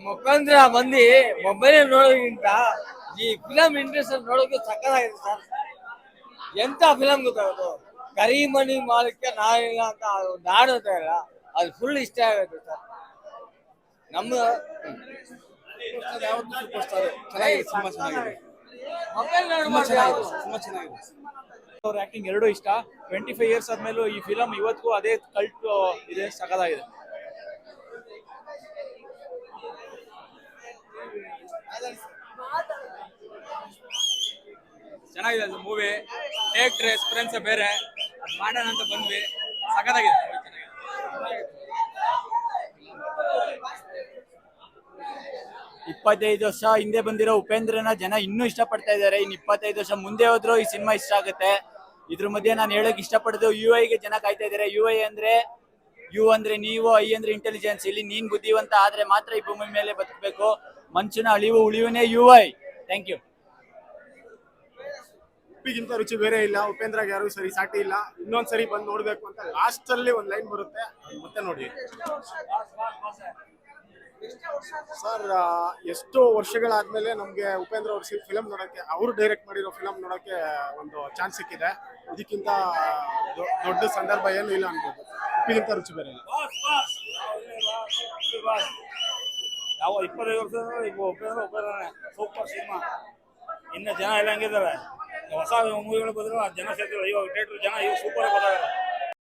ಮುಖಾಂತರ ಮಂದಿ ಮೊಬೈಲ್ ನೋಡೋದಕ್ಕಿಂತ ಈ ಫಿಲಂ ಇಂಟ್ರೆಸ್ಟ್ ನೋಡೋಕೆ ಸಕ್ಕದಾಗಿದೆ ಸರ್ ಎಂತ ಫಿಲಂ ಗೊತ್ತಾಗೋದು ಕರಿಮಣಿ ಮಾಲಕ್ಕೆ ನಾಳಿಲ್ಲ ಅಂತ ಒಂದು ಹಾಡು ಅಂತ ಇಲ್ಲ ಅದು ಫುಲ್ ಇಷ್ಟ ಆಗುತ್ತೆ ಸರ್ ನಮ್ಮ ಯಾವತ್ತೂ ಸೂಪರ್ ಸ್ಟಾರ್ ಚೆನ್ನಾಗಿದೆ. ಸಿನಿಮಾ ಚೆನ್ನಾಗಿದೆ ತುಂಬಾ ಚೆನ್ನಾಗಿದೆ ಯಾವ್ದು. ತುಂಬಾ ಚೆನ್ನಾಗಿದೆ. ಅವ್ರ ಆಕ್ಟಿಂಗ್ ಎರಡೂ ಇಷ್ಟ. ಟ್ವೆಂಟಿ ಫೈವ್ ಇಯರ್ಸ್ ಆದ್ಮೇಲೂ ಈ ಫಿಲಮ್ ಇವತ್ತಿಗೂ ಅದೇ ಕಲ್ಟ್ ಇದೆ ಸಕಲಾಗಿದೆ ಚೆನ್ನಾಗಿದೆ ಅದು ಮೂವಿ ಡೈರೆಕ್ಟರ್ ಎಕ್ಸ್ಪೀರಿಯನ್ಸ್ ಬೇರೆ. ಅದು ಮಾಡೋಣ ಅಂತ ಬಂದ್ವಿ. ಸಖತ್ತಾಗಿದೆ ಇಪ್ಪತ್ತೈದು ವರ್ಷ ಹಿಂದೆ ಬಂದಿರೋ ಉಪೇಂದ್ರನ ಜನ ಇನ್ನೂ ಇಷ್ಟಪಡ್ತಾ ಇದ್ದಾರೆ. ಇನ್ನು ಇಪ್ಪತ್ತೈದು ವರ್ಷ ಮುಂದೆ ಹೋದ್ರು ಈ ಸಿನಿಮಾ ಇಷ್ಟ ಆಗುತ್ತೆ. ಇದ್ರ ಮಧ್ಯೆ ನಾನು ಹೇಳಕ್ ಇಷ್ಟಪಡೋದು ಯು ಐಗೆ ಜನ ಕಾಯ್ತಾ ಇದ್ದಾರೆ. ಯು ಐ ಅಂದ್ರೆ ಯು ಅಂದ್ರೆ ನೀವು ಐ ಅಂದ್ರೆ ಇಂಟೆಲಿಜೆನ್ಸ್ ಇಲ್ಲಿ ನೀನ್ ಬುದ್ಧಿವಂತ ಆದ್ರೆ ಮಾತ್ರ ಈ ಭೂಮಿ ಮೇಲೆ ಬದುಕಬೇಕು. ಮನುಷ್ಯನ ಅಳಿವು ಉಳಿವನೇ ಯು ಐ ಥ್ಯಾಂಕ್ ಯು ಉಪ್ಪಿಗಿಂತ ರುಚಿ ಬೇರೆ ಇಲ್ಲ, ಉಪೇಂದ್ರ ಯಾರು ಸರಿ ಸಾಟಿ ಇಲ್ಲ ಇನ್ನೊಂದ್ ಸರಿ ಬಂದು ನೋಡ್ಬೇಕು ಅಂತ ಲಾಸ್ಟ್ ಅಲ್ಲಿ ಒಂದ್ ಲೈನ್ ಬರುತ್ತೆ, ಮತ್ತೆ ನೋಡಿ. ಸರ್ ಎಷ್ಟೋ ವರ್ಷಗಳಾದ್ಮೇಲೆ ನಮ್ಗೆ ಉಪೇಂದ್ರ ಅವ್ರ ಫಿಲಮ್ ನೋಡಕ್ಕೆ ಅವರು ಡೈರೆಕ್ಟ್ ಮಾಡಿರೋ ಫಿಲಂ ನೋಡಕ್ಕೆ ಒಂದು ಚಾನ್ಸ್ ಸಿಕ್ಕಿದೆ. ಇದಕ್ಕಿಂತ ದೊಡ್ಡ ಸಂದರ್ಭ ಏನು ಇಲ್ಲ ಅನ್ಬೋದು. ಉಪ್ಪಿಗಿಂತ ರುಚಿ ಬೇರೆ ಇಲ್ಲ. ಯಾವ ಇಪ್ಪತ್ತೈದು ವರ್ಷ ಉಪೇಂದ್ರ, ಉಪೇಂದ್ರನೇ ಸೂಪರ್ ಸಿನಿಮಾ ಇನ್ನು ಜನ ಎಲ್ಲ ಹಂಗಿದ್ದಾರೆ? ಹೊಸ ಮೂವಿಗಳು ಬಂದ್ರು ಆ ಜನ ಸೇರ್ತಾರೆ ಇವಾಗ ಥಿಯೇಟರ್ ಜನ ಇವಾಗ ಸೂಪರ್ ಬರ್ತಾರೆ